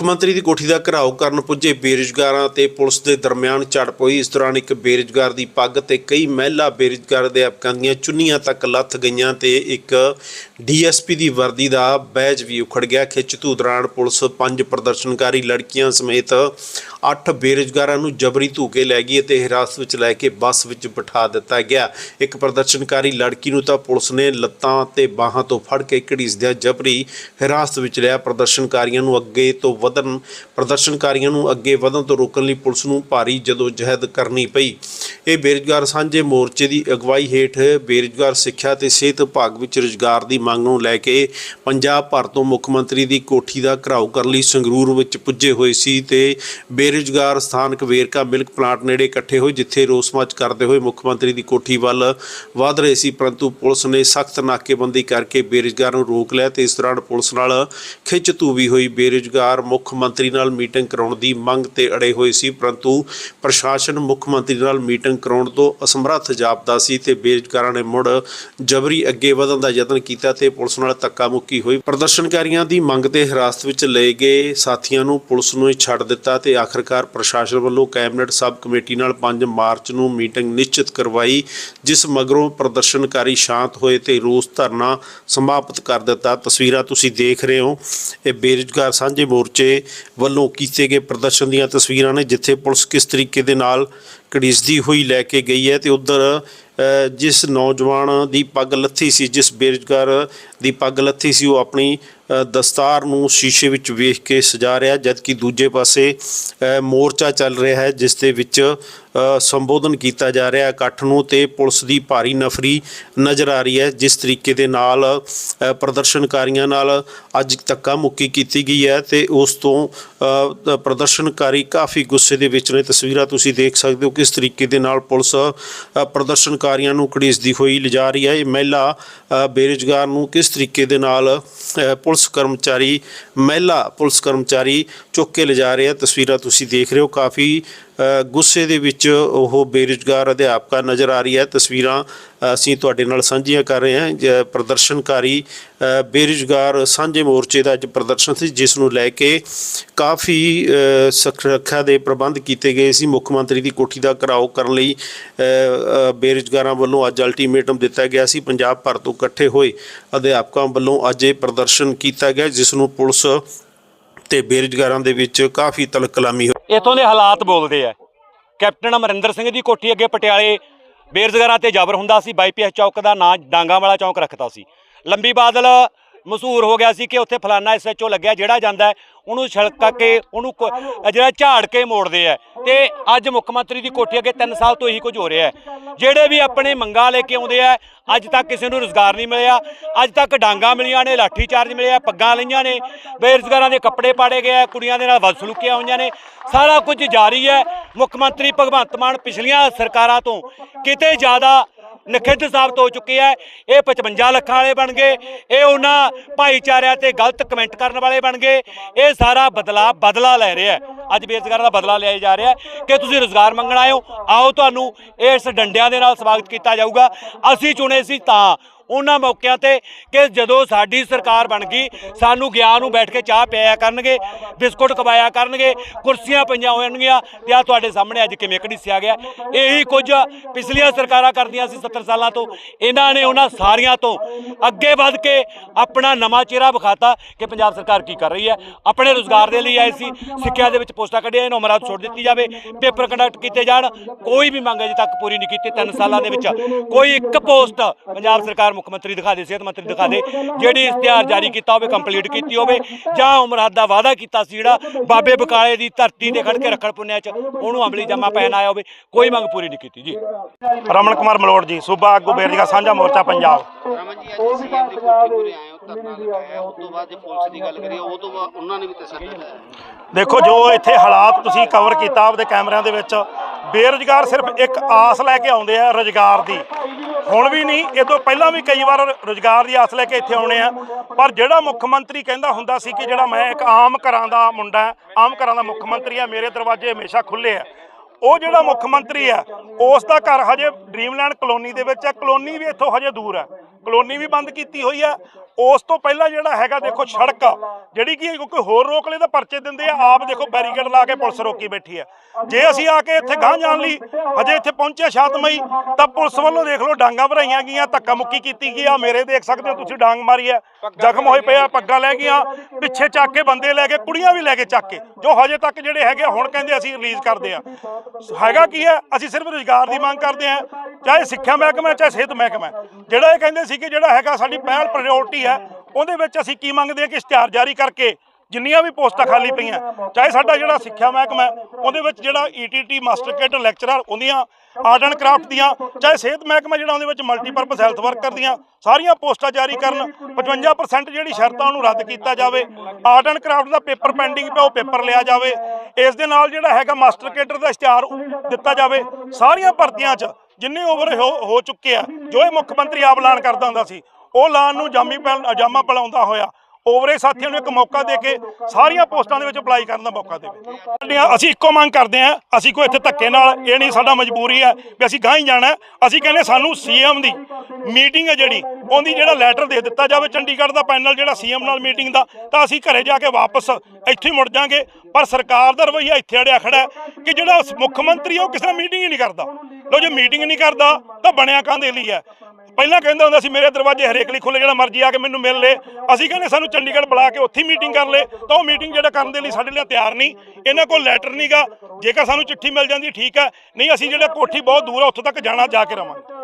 ਮੁੱਖ ਮੰਤਰੀ ਦੀ ਕੋਠੀ ਦਾ ਘਰਾਓ ਕਰਨ ਪੁੱਜੇ ਬੇਰੁਜ਼ਗਾਰਾਂ ਤੇ ਪੁਲਿਸ ਦੇ ਦਰਮਿਆਨ ਝੜਪ ਹੋਈ ਇਸ ਦੌਰਾਨ ਇੱਕ ਬੇਰੁਜ਼ਗਾਰ ਦੀ ਪੱਗ ਤੇ ਕਈ ਮਹਿਲਾ ਬੇਰੁਜ਼ਗਾਰ ਅਧਿਆਪਕਾਂ ਦੀਆਂ ਚੁੰਨੀਆਂ ਤੱਕ ਲੱਥ ਗਈਆਂ ਤੇ ਇੱਕ ਡੀਐਸਪੀ ਦੀ ਵਰਦੀ ਦਾ ਬੈਜ ਵੀ ਉਖੜ ਗਿਆ। ਖਿੱਚ ਧੂ ਦੌਰਾਨ ਪੁਲਿਸ ਪੰਜ ਪ੍ਰਦਰਸ਼ਨਕਾਰੀ ਲੜਕੀਆਂ ਸਮੇਤ ਅੱਠ ਬੇਰੁਜ਼ਗਾਰਾਂ ਨੂੰ ਜਬਰੀ ਧੂਕੇ ਲੈ ਗਈ ਅਤੇ ਹਿਰਾਸਤ ਵਿੱਚ ਲੈ ਕੇ ਬੱਸ ਵਿੱਚ ਬਿਠਾ ਦਿੱਤਾ ਗਿਆ। ਇੱਕ ਪ੍ਰਦਰਸ਼ਨਕਾਰੀ ਲੜਕੀ ਨੂੰ ਤਾਂ ਪੁਲਿਸ ਨੇ ਲੱਤਾਂ ਤੇ ਬਾਹਾਂ ਤੋਂ ਫੜ ਕੇ ਘੜੀਸਦਿਆਂ ਜਬਰੀ ਹਿਰਾਸਤ ਵਿੱਚ ਲਿਆ। ਪ੍ਰਦਰਸ਼ਨਕਾਰੀਆਂ ਨੂੰ ਅੱਗੇ ਤੋਂ ਵਧਣ ਪ੍ਰਦਰਸ਼ਨਕਾਰੀਆਂ ਨੂੰ ਅੱਗੇ ਵਧਣ ਤੋਂ ਰੋਕਣ ਲਈ ਪੁਲਿਸ ਨੂੰ ਭਾਰੀ ਜਦੋਜਹਿਦ ਕਰਨੀ ਪਈ। ਇਹ ਬੇਰੁਜ਼ਗਾਰ ਸਾਂਝੇ ਮੋਰਚੇ ਦੀ ਅਗਵਾਈ ਹੇਠ ਬੇਰੁਜ਼ਗਾਰ ਸਿੱਖਿਆ ਤੇ ਸਿਹਤ ਵਿਭਾਗ ਵਿੱਚ ਰੁਜ਼ਗਾਰ ਦੀ ਮੰਗ ਨੂੰ ਲੈ ਕੇ ਪੰਜਾਬ ਭਰ ਤੋਂ ਮੁੱਖ ਮੰਤਰੀ ਦੀ ਕੋਠੀ ਦਾ ਘਰਾਓ ਕਰਨ ਲਈ ਸੰਗਰੂਰ ਵਿੱਚ ਪੁੱਜੇ ਹੋਏ ਸੀ ਤੇ ਬੇਰੁਜ਼ਗਾਰ ਸਥਾਨਕ ਵੇਰਕਾ ਮਿਲਕ ਪਲਾਂਟ ਨੇੜੇ ਇਕੱਠੇ ਹੋਏ, ਜਿੱਥੇ ਰੋਸ ਮਾਰਚ ਕਰਦੇ ਹੋਏ ਮੁੱਖ ਮੰਤਰੀ ਦੀ ਕੋਠੀ ਵੱਲ ਵਧ ਰਹੇ ਸੀ, ਪਰੰਤੂ ਪੁਲਿਸ ਨੇ ਸਖਤ ਨਾਕੇਬੰਦੀ ਕਰਕੇ ਬੇਰੁਜ਼ਗਾਰ ਨੂੰ ਰੋਕ ਲਿਆ ਤੇ ਇਸ ਦੌਰਾਨ ਪੁਲਿਸ ਨਾਲ ਖਿੱਚ ਧੂ ਵੀ ਹੋਈ। ਬੇਰੁਜ਼ਗਾਰ ਮੁੱਖ ਮੰਤਰੀ ਨਾਲ ਮੀਟਿੰਗ ਕਰਾਉਣ ਦੀ ਮੰਗ ਤੇ ਅੜੇ ਹੋਏ ਸੀ, ਪਰੰਤੂ ਪ੍ਰਸ਼ਾਸਨ ਮੁੱਖ ਮੰਤਰੀ ਨਾਲ ਮੀਟਿੰਗ ਕਰਾਉਣ ਤੋਂ ਅਸਮਰੱਥ ਜਾਪਦਾ ਸੀ ਤੇ ਬੇਰੁਜ਼ਗਾਰਾਂ ਨੇ ਮੁੜ ਜਬਰੀ ਅੱਗੇ ਵਧਣ ਦਾ ਯਤਨ ਕੀਤਾ ਤੇ ਪੁਲਿਸ ਨਾਲ ਧੱਕਾ ਮੁੱਕੀ ਹੋਈ। ਪ੍ਰਦਰਸ਼ਨਕਾਰੀਆਂ ਦੀ ਮੰਗ ਤੇ ਹਿਰਾਸਤ ਵਿੱਚ ਲਏ ਗਏ ਸਾਥੀਆਂ ਨੂੰ ਪੁਲਿਸ ਨੂੰ ਹੀ ਛੱਡ ਦਿੱਤਾ ਤੇ ਆਖਰਕਾਰ ਪ੍ਰਸ਼ਾਸਨ ਵੱਲੋਂ ਕੈਬਨਿਟ ਸਬ ਕਮੇਟੀ ਨਾਲ 5 ਮਾਰਚ ਨੂੰ ਮੀਟਿੰਗ ਨਿਸ਼ਚਿਤ ਕਰਵਾਈ, ਜਿਸ ਮਗਰੋਂ ਪ੍ਰਦਰਸ਼ਨਕਾਰੀ ਸ਼ਾਂਤ ਹੋਏ ਤੇ ਰੋਸ ਧਰਨਾ ਸਮਾਪਤ ਕਰ ਦਿੱਤਾ। ਤਸਵੀਰਾਂ ਤੁਸੀਂ ਦੇਖ ਰਹੇ ਹੋ। ਇਹ ਬੇਰੁਜ਼ਗਾਰ ਸਾਂਝੇ ਮੋਰਚੇ ਵੱਲੋਂ ਕੀਤੇ ਗਏ ਪ੍ਰਦਰਸ਼ਨ ਦੀਆਂ ਤਸਵੀਰਾਂ ਨੇ ਜਿੱਥੇ ਪੁਲਿਸ ਕਿਸ ਤਰੀਕੇ ਦੇ ਨਾਲ ਘੜੀਸਦੀ ਹੋਈ ਲੈ ਕੇ ਗਈ ਹੈ ਤੇ ਉਧਰ ਜਿਸ ਨੌਜਵਾਨ ਦੀ ਪੱਗ ਲੱਥੀ ਸੀ, ਜਿਸ ਬੇਰੁਜ਼ਗਾਰ ਦੀ ਪੱਗ ਲੱਥੀ ਸੀ, ਉਹ ਆਪਣੀ ਦਸਤਾਰ ਨੂੰ ਸ਼ੀਸ਼ੇ ਵਿੱਚ ਵੇਖ ਕੇ ਸਜਾ ਰਿਹਾ, ਜਦਕਿ ਦੂਜੇ ਪਾਸੇ ਮੋਰਚਾ ਚੱਲ ਰਿਹਾ ਹੈ, ਜਿਸ ਦੇ ਵਿੱਚ ਸੰਬੋਧਨ ਕੀਤਾ ਜਾ ਰਿਹਾ ਇਕੱਠ ਨੂੰ ਤੇ ਪੁਲਿਸ ਦੀ ਭਾਰੀ ਨਫਰੀ ਨਜ਼ਰ ਆ ਰਹੀ ਹੈ, ਜਿਸ ਤਰੀਕੇ ਦੇ ਨਾਲ ਪ੍ਰਦਰਸ਼ਨਕਾਰੀਆਂ ਨਾਲ ਅੱਜ ਧੱਕਾ ਮੁੱਕੀ ਕੀਤੀ ਗਈ ਹੈ ਤੇ ਉਸ ਤੋਂ ਪ੍ਰਦਰਸ਼ਨਕਾਰੀ ਕਾਫੀ ਗੁੱਸੇ ਦੇ ਵਿੱਚ ਨੇ। ਤਸਵੀਰਾਂ ਤੁਸੀਂ ਦੇਖ ਸਕਦੇ ਹੋ ਕਿਸ ਤਰੀਕੇ ਦੇ ਨਾਲ ਪੁਲਿਸ ਅ, ਪ੍ਰਦਰਸ਼ਨਕਾਰੀਆਂ ਨੂੰ ਘੜੀਸਦੀ ਹੋਈ ਲਿਜਾ ਰਹੀ ਹੈ? ਇਹ ਮਹਿਲਾ ਅ, ਬੇਰੁਜ਼ਗਾਰ ਨੂੰ ਕਿਸ ਤਰੀਕੇ ਦੇ ਨਾਲ ਅ, ਪੁਲਿਸ ਕਰਮਚਾਰੀ ਮਹਿਲਾ ਪੁਲਿਸ ਕਰਮਚਾਰੀ ਚੁੱਕ ਕੇ ਲਿਜਾ ਰਹੇ? ਆ ਤਸਵੀਰਾਂ ਤੁਸੀਂ ਦੇਖ ਰਹੇ ਹੋ। ਕਾਫੀ ਗੁੱਸੇ ਦੇ ਵਿੱਚ ਉਹ ਬੇਰੁਜ਼ਗਾਰ ਅਧਿਆਪਕਾ ਨਜ਼ਰ ਆ ਰਹੀ ਹੈ। ਤਸਵੀਰਾਂ ਅਸੀਂ ਤੁਹਾਡੇ ਨਾਲ ਸਾਂਝੀਆਂ ਕਰ ਰਹੇ ਹਾਂ। ਜ- ਪ੍ਰਦਰਸ਼ਨਕਾਰੀ ਬੇਰੁਜ਼ਗਾਰ ਸਾਂਝੇ ਮੋਰਚੇ ਦਾ ਅੱਜ ਪ੍ਰਦਰਸ਼ਨ ਸੀ, ਜਿਸ ਨੂੰ ਲੈ ਕੇ ਕਾਫੀ ਸੁਰੱਖਿਆ ਦੇ ਪ੍ਰਬੰਧ ਕੀਤੇ ਗਏ ਸੀ। ਮੁੱਖ ਮੰਤਰੀ ਦੀ ਕੋਠੀ ਦਾ ਘਰਾਓ ਕਰਨ ਲਈ ਬੇਰੁਜ਼ਗਾਰਾਂ ਵੱਲੋਂ ਅੱਜ ਅਲਟੀਮੇਟਮ ਦਿੱਤਾ ਗਿਆ ਸੀ। ਪੰਜਾਬ ਭਰ ਤੋਂ ਇਕੱਠੇ ਹੋਏ ਅਧਿਆਪਕਾਂ ਵੱਲੋਂ ਅੱਜ ਇਹ ਪ੍ਰਦਰਸ਼ਨ ਕੀਤਾ ਗਿਆ, ਜਿਸ ਨੂੰ ਪੁਲਿਸ ਤੇ ਬੇਰੁਜ਼ਗਾਰਾਂ ਦੇ ਵਿੱਚ ਕਾਫੀ ਤਲਕਲਾਮੀ ਹੋਈ ਇਥੋਂ ਦੇ ਹਾਲਾਤ ਬੋਲਦੇ ਆ। ਕੈਪਟਨ ਅਮਰਿੰਦਰ ਸਿੰਘ ਦੀ ਕੋਠੀ ਅੱਗੇ ਪਟਿਆਲੇ ਬੇਰੁਜ਼ਗਾਰਾਂ ਤੇ ਜ਼ਬਰ ਹੁੰਦਾ ਸੀ। ਬਾਈਪੀਐਸ ਚੌਕ ਦਾ ਨਾਂ ਡਾਂਗਾ ਵਾਲਾ ਚੌਕ ਰੱਖਤਾ ਸੀ। ਲੰਬੀ ਬਾਦਲ ਮਸ਼ਹੂਰ ਹੋ ਗਿਆ ਸੀ ਕਿ ਉੱਥੇ ਫਲਾਨਾ ਐਸਐਚਓ ਲੱਗਿਆ ਜਿਹੜਾ ਜਾਂਦਾ ਉਹਨੂੰ ਛਲਕਾ ਕੇ, ਉਹਨੂੰ ਕੋ- ਜਿਹੜਾ ਝਾੜ ਕੇ ਮੋੜਦੇ ਆ। ਤੇ ਅੱਜ ਮੁੱਖ ਮੰਤਰੀ ਦੀ ਕੋਠੀ ਅੱਗੇ 3 ਸਾਲ ਤੋਂ ਇਹੀ ਕੁਝ ਹੋ ਰਿਹਾ ਹੈ। ਜਿਹੜੇ ਵੀ ਆਪਣੇ ਮੰਗਾਂ ਲੈ ਕੇ ਆਉਂਦੇ ਆ, ਅੱਜ ਤੱਕ ਕਿਸੇ ਨੂੰ ਰੋਜ਼ਗਾਰ ਨਹੀਂ ਮਿਲਿਆ। ਅੱਜ ਤੱਕ ਡਾਂਗਾ ਮਿਲੀਆਂ ਨੇ, ਲਾਠੀ ਚਾਰਜ ਮਿਲਿਆ, ਪੱਗਾਂ ਲਈਆਂ ਨੇ। ਬੇਰੁਜ਼ਗਾਰਾਂ ਦੇ ਕੱਪੜੇ ਪਾੜੇ ਗਏ ਆ, ਕੁੜੀਆਂ ਦੇ ਨਾਲ ਬਦਸਲੂਕੀਆਂ ਹੋਈਆਂ ਨੇ। ਸਾਰਾ ਕੁਝ ਜਾਰੀ ਹੈ। ਮੁੱਖ ਮੰਤਰੀ ਭਗਵੰਤ ਮਾਨ ਪਿਛਲੀਆਂ ਸਰਕਾਰਾਂ ਤੋਂ ਕਿਤੇ ਜ਼ਿਆਦਾ ਨਖਿੱਧ ਸਾਬਤ ਹੋ ਚੁੱਕੀ ਹੈ। ਇਹ 55 ਲੱਖਾਂ ਵਾਲੇ ਬਣ ਗਏ। ਇਹ ਉਹਨਾਂ ਭਾਈਚਾਰਿਆਂ ਤੇ ਗਲਤ ਕਮੈਂਟ ਕਰਨ ਵਾਲੇ ਬਣ ਗਏ। ਇਹ ਸਾਰਾ ਬਦਲਾਅ ਬਦਲਾ ਲੈ ਰਿਹਾ ਹੈ। ਅੱਜ ਬੇਰੁਜ਼ਗਾਰਾਂ ਦਾ ਬਦਲਾ ਲਿਆ ਜਾ ਰਿਹਾ ਕਿ ਤੁਸੀਂ ਰੋਜ਼ਗਾਰ ਮੰਗਣ ਆਏ ਹੋ। ਆਓ ਤੁਹਾਨੂੰ ਇਸ ਡੰਡਿਆਂ ਦੇ ਨਾਲ ਸਵਾਗਤ ਕੀਤਾ ਜਾਊਗਾ। ਅਸੀਂ ਚੁਣੇ ਸੀ ਤਾਂ ਉਹਨਾਂ ਮੌਕਿਆਂ ਤੇ ਕਿ ਜਦੋਂ ਸਾਡੀ ਸਰਕਾਰ ਬਣ ਗਈ, ਸਾਨੂੰ ਗਿਆ ਨੂੰ ਬੈਠ ਕੇ ਚਾਹ ਪਿਆਇਆ ਕਰਨਗੇ, ਬਿਸਕੁਟ ਖਵਾਇਆ ਕਰਨਗੇ, ਕੁਰਸੀਆਂ ਪਈਆਂ ਹੋਣਗੀਆਂ ਤੇ ਆ ਤੁਹਾਡੇ ਸਾਹਮਣੇ ਅੱਜ ਕਿਵੇਂ ਘੜੀਸਿਆ ਗਿਆ। ਇਹੀ ਕੁਝ ਪਿਛਲੀਆਂ ਸਰਕਾਰਾਂ ਕਰਦੀਆਂ ਸੀ 70 ਸਾਲਾਂ ਤੋਂ। ਇਹਨਾਂ ਨੇ ਉਹਨਾਂ ਸਾਰੀਆਂ ਤੋਂ ਅੱਗੇ ਵੱਧ ਕੇ ਆਪਣਾ ਨਵਾਂ ਚਿਹਰਾ ਵਿਖਾਤਾ ਕਿ ਪੰਜਾਬ ਸਰਕਾਰ ਕੀ ਕਰ ਰਹੀ ਹੈ। ਆਪਣੇ ਰੋਜ਼ਗਾਰ ਦੇ ਲਈ ਆਏ ਸੀ, ਸਿੱਖਿਆ ਦੇ ਵਿੱਚ ਪੋਸਟਾਂ ਕੱਢੀਆਂ ਇਹਨੂੰ ਅਮਰਾਤ ਛੋੜ ਦਿੱਤੀ ਜਾਵੇ। ਪੇਪਰ ਕੰਡਕਟ ਕੀਤੇ ਜਾਣ, ਕੋਈ ਵੀ ਮੰਗ ਅਜੇ ਤੱਕ ਪੂਰੀ ਨਹੀਂ ਕੀਤੀ। 3 ਸਾਲਾਂ ਦੇ ਵਿੱਚ ਕੋਈ ਇੱਕ ਪੋਸਟ ਪੰਜਾਬ ਸਰਕਾਰ ਮੁੱਖ ਮੰਤਰੀ ਦਿਖਾ ਦੇ ਸਿਹਤ ਮੰਤਰੀ ਦਿਖਾ ਦੇ ਜਿਹੜੀ ਇਸ਼ਤਿਹਾਰ ਜਾਰੀ ਕੀਤਾ ਹੋਵੇ ਕੰਪਲੀਟ ਕੀਤੀ ਹੋਵੇ ਜਾਂ ਉਮਰਾਦ ਦਾ ਵਾਅਦਾ ਕੀਤਾ ਸੀ ਜਿਹੜਾ ਬਾਬੇ ਬਕਾਲੇ ਦੀ ਧਰਤੀ ਤੇ ਖੜ ਕੇ ਰੱਖਣ ਪੁੰਨਿਆ ਚ ਉਹਨੂੰ ਅਮਲੀ ਜਮਾ ਪਹਿਨ ਆਇਆ ਹੋਵੇ ਕੋਈ ਮੰਗ ਪੂਰੀ ਨਹੀਂ ਕੀਤੀ ਜੀ। ਰਮਨ ਕੁਮਾਰ ਮਲੋੜ ਜੀ ਸੂਬਾ ਆਗੂ ਬੇਰੁਜ਼ਗਾਰ ਸਾਂਝਾ ਮੋਰਚਾ ਪੰਜਾਬ। ਰਮਨ ਜੀ ਅੱਜ ਸੀਐਮ ਦੀ ਕੋਠੀ ਮੂਰੇ ਆਏ ਹੋ? ਧਰਨਾ ਲਗਾਇਆ ਉਸ ਤੋਂ ਬਾਅਦ ਜੇ ਪੁਲਿਸ ਦੀ ਗੱਲ ਕਰੀਏ ਉਹ ਤੋਂ ਬਾਅਦ ਉਹਨਾਂ ਨੇ ਵੀ ਤਸੱਲੀ ਲਾਇਆ। ਦੇਖੋ ਜੋ ਇੱਥੇ ਹਾਲਾਤ ਤੁਸੀਂ ਕਵਰ ਕੀਤਾ ਆਪਦੇ ਕੈਮਰਿਆਂ ਦੇ ਵਿੱਚ ਬੇਰੁਜ਼ਗਾਰ ਸਿਰਫ ਇੱਕ ਆਸ ਲੈ ਕੇ ਆਉਂਦੇ ਆ ਰੁਜ਼ਗਾਰ ਦੀ। ਹੁਣ ਵੀ ਨਹੀਂ, ਇਹ ਤੋਂ ਪਹਿਲਾਂ ਵੀ ਕਈ ਵਾਰ ਰੁਜ਼ਗਾਰ ਦੀ ਆਸ ਲੈ ਕੇ ਇੱਥੇ ਆਉਣੇ ਆ। ਪਰ ਜਿਹੜਾ ਮੁੱਖ ਮੰਤਰੀ ਕਹਿੰਦਾ ਹੁੰਦਾ ਸੀ ਕਿ ਜਿਹੜਾ ਮੈਂ ਇੱਕ ਆਮ ਘਰਾਂ ਦਾ ਮੁੰਡਾ ਆਮ ਘਰਾਂ ਦਾ ਮੁੱਖ ਮੰਤਰੀ ਆ ਮੇਰੇ ਦਰਵਾਜ਼ੇ ਹਮੇਸ਼ਾ ਖੁੱਲੇ ਆ। ਉਹ ਜਿਹੜਾ ਮੁੱਖ ਮੰਤਰੀ ਆ, ਉਸ ਦਾ ਘਰ ਹਜੇ ਡ੍ਰੀਮਲੈਂਡ ਕਲੋਨੀ ਦੇ ਵਿੱਚ ਆ। ਕਲੋਨੀ ਵੀ ਇੱਥੋਂ ਹਜੇ ਦੂਰ ਆ। ਕਲੋਨੀ ਵੀ ਬੰਦ ਕੀਤੀ ਹੋਈ ਆ। ਉਸ ਤੋਂ ਪਹਿਲਾਂ ਜਿਹੜਾ ਹੈਗਾ ਦੇਖੋ ਸੜਕ ਆ, ਜਿਹੜੀ ਕਿ ਕੋਈ ਹੋਰ ਰੋਕ ਲੇ ਤਾਂ ਪਰਚੇ ਦਿੰਦੇ ਆ ਆਪ ਦੇਖੋ ਬੈਰੀਕੇਡ ਲਾ ਕੇ ਪੁਲਿਸ ਰੋਕੀ ਬੈਠੀ ਆ। ਜੇ ਅਸੀਂ ਆ ਕੇ ਇੱਥੇ ਗਾਂਹ ਜਾਣ ਲਈ ਹਜੇ ਇੱਥੇ ਪਹੁੰਚਿਆ ਸ਼ਾਂਤਮਈ ਤਾਂ ਪੁਲਿਸ ਵੱਲੋਂ ਦੇਖ ਲਓ ਡਾਂਗਾ ਭਰਾਈਆਂ ਗਈਆਂ ਧੱਕਾ ਮੁੱਕੀ ਕੀਤੀ ਗਈ ਆ ਮੇਰੇ ਦੇਖ ਸਕਦੇ ਹੋ ਤੁਸੀਂ ਡਾਂਗ ਮਾਰੀ ਆ ਜ਼ਖਮ ਹੋਏ ਪਏ ਆ ਪੱਗਾਂ ਲੈ ਗਈਆਂ ਪਿੱਛੇ ਚੱਕ ਕੇ ਬੰਦੇ ਲੈ ਕੇ ਕੁੜੀਆਂ ਵੀ ਲੈ ਕੇ ਚੱਕ ਕੇ ਜੋ ਹਜੇ ਤੱਕ ਜਿਹੜੇ ਹੈਗੇ ਆ, ਹੁਣ ਕਹਿੰਦੇ ਅਸੀਂ ਰਿਲੀਜ਼ ਕਰਦੇ ਆ। ਹੈਗਾ ਕੀ ਹੈ ਅਸੀਂ ਸਿਰਫ ਰੁਜ਼ਗਾਰ ਦੀ ਮੰਗ ਕਰਦੇ ਆ ਚਾਹੇ ਸਿੱਖਿਆ ਮਹਿਕਮਾ ਚਾਹੇ ਸਿਹਤ ਮਹਿਕਮਾ ਜਿਹੜਾ ਇਹ ਕਹਿੰਦੇ ਸੀ ਕਿ ਜਿਹੜਾ ਹੈਗਾ ਸਾਡੀ ਪਹਿਲ ਪ੍ਰਾਇੋਰਟੀ ਹੈ ਉਹਦੇ ਵਿੱਚ ਅਸੀਂ ਕੀ ਮੰਗਦੇ ਆ ਕਿ ਇਸ਼ਤਿਹਾਰ ਜਾਰੀ ਕਰਕੇ ਜਿੰਨੀਆਂ ਵੀ ਪੋਸਟਾਂ ਖਾਲੀ ਪਈਆਂ, ਚਾਹੇ ਸਾਡਾ ਜਿਹੜਾ ਸਿੱਖਿਆ ਮਹਿਕਮਾ ਉਹਦੇ ਵਿੱਚ ਜਿਹੜਾ ਈਟੀਟੀ ਮਾਸਟਰ ਕੇਡਰ ਲੈਕਚਰਰ, ਉਹਦੀਆਂ ਆਰਟ ਐਂਡ ਕਰਾਫਟ ਦੀਆਂ, ਚਾਹੇ ਸਿਹਤ ਮਹਿਕਮਾ ਜਿਹੜਾ ਉਹਦੇ ਵਿੱਚ ਮਲਟੀਪਰਪਸ ਹੈਲਥ ਵਰਕਰ ਦੀਆਂ ਸਾਰੀਆਂ ਪੋਸਟਾਂ ਜਾਰੀ ਕਰਨ 55% ਜਿਹੜੀ ਸ਼ਰਤਾਂ ਉਹਨੂੰ ਰੱਦ ਕੀਤਾ ਜਾਵੇ। ਆਰਟ ਐਂਡ ਕਰਾਫਟ ਦਾ ਪੇਪਰ ਪੈਂਡਿੰਗ ਪਿਆ, ਉਹ ਪੇਪਰ ਲਿਆ ਜਾਵੇ। ਇਸ ਦੇ ਨਾਲ ਜਿਹੜਾ ਹੈਗਾ ਮਾਸਟਰ ਕੈਡਰ ਦਾ ਇਸ਼ਤਿਹਾਰ ਦਿੱਤਾ ਜਾਵੇ। ਸਾਰੀਆਂ ਭਰਤੀਆਂ 'ਚ ਜਿੰਨੇ ਓਵਰ ਹੋ ਹੋ ਚੁੱਕੇ ਆ, ਜੋ ਇਹ ਮੁੱਖ ਮੰਤਰੀ ਆਪ ਐਲਾਨ ਕਰਦਾ ਹੁੰਦਾ ਸੀ ਉਹ ਐਲਾਨ ਨੂੰ ਜਾਮੀ ਪੈਲ- ਜਾਮਾ ਪਲਾਉਂਦਾ ਹੋਇਆ। ਓਵਰੇ ਸਾਥੀਆਂ ਨੂੰ ਇੱਕ ਮੌਕਾ ਦੇ ਕੇ ਸਾਰੀਆਂ ਪੋਸਟਾਂ ਦੇ ਵਿੱਚ ਅਪਲਾਈ ਕਰਨ ਦਾ ਮੌਕਾ ਦੇਵੇ ਸਾਡੀਆਂ- ਅਸੀਂ ਇੱਕੋ ਮੰਗ ਕਰਦੇ ਹਾਂ, ਅਸੀਂ ਕੋਈ ਇੱਥੇ ਧੱਕੇ ਨਾਲ, ਇਹ ਨਹੀਂ ਸਾਡਾ ਮਜਬੂਰੀ ਹੈ ਵੀ ਅਸੀਂ ਗਾਂ ਹੀ ਜਾਣਾ ਹੈ। ਅਸੀਂ ਕਹਿੰਦੇ ਸਾਨੂੰ ਸੀਐਮ ਦੀ ਮੀਟਿੰਗ ਹੈ ਜਿਹੜੀ, ਉਹਦੀ ਜਿਹੜਾ ਲੈਟਰ ਦੇ ਦਿੱਤਾ ਜਾਵੇ, ਚੰਡੀਗੜ੍ਹ ਦਾ ਪੈਨਲ ਜਿਹੜਾ ਸੀਐਮ ਨਾਲ ਮੀਟਿੰਗ ਦਾ, ਤਾਂ ਅਸੀਂ ਘਰੇ ਜਾ ਕੇ ਵਾਪਸ ਇੱਥੇ ਹੀ ਮੁੜ ਜਾਾਂਗੇ। ਪਰ ਸਰਕਾਰ ਦਾ ਰਵੱਈਆ ਇੱਥੇ ਅੜਿਆ ਖੜਾ ਹੈ ਕਿ ਜਿਹੜਾ ਮੁੱਖ ਮੰਤਰੀ ਹੈ ਉਹ ਕਿਸੇ ਨਾਲ ਮੀਟਿੰਗ ਹੀ ਨਹੀਂ ਕਰਦਾ। ਲੋ ਜੇ ਮੀਟਿੰਗ ਨਹੀਂ ਕਰਦਾ, ਤਾਂ ਬਣਿਆ ਕਾਹਦੇ ਲਈ ਹੈ? ਪਹਿਲਾਂ ਕਹਿੰਦਾ ਹੁੰਦਾ ਸੀ, ਮੇਰੇ ਦਰਵਾਜ਼ੇ ਹਰੇਕ ਲਈ ਖੁੱਲੇ ਜਿਹੜਾ ਮਰਜ਼ੀ ਆ ਕੇ ਮੈਨੂੰ ਮਿਲ ਲੇ। ਅਸੀਂ ਕਹਿੰਦੇ, ਸਾਨੂੰ ਚੰਡੀਗੜ੍ਹ ਬੁਲਾ ਕੇ ਉੱਥੇ ਮੀਟਿੰਗ ਕਰ ਲੇ। ਤਾਂ ਉਹ ਮੀਟਿੰਗ ਜਿਹੜਾ ਕਰਨ ਦੇ ਲਈ ਸਾਡੇ ਲਈ ਤਿਆਰ ਨਹੀਂ, ਇਹਨਾਂ ਕੋਲ ਲੈਟਰ ਨਹੀਂਗਾ ਜੇਕਰ ਸਾਨੂੰ ਚਿੱਠੀ ਮਿਲ ਜਾਂਦੀ, ਠੀਕ ਹੈ। ਨਹੀਂ, ਅਸੀਂ ਜਿਹੜਾ ਕੋਠੀ ਬਹੁਤ ਦੂਰ ਆ, ਉੱਥੋਂ ਤੱਕ ਜਾਣਾ, ਜਾ ਕੇ ਰਵਾਂਗੇ।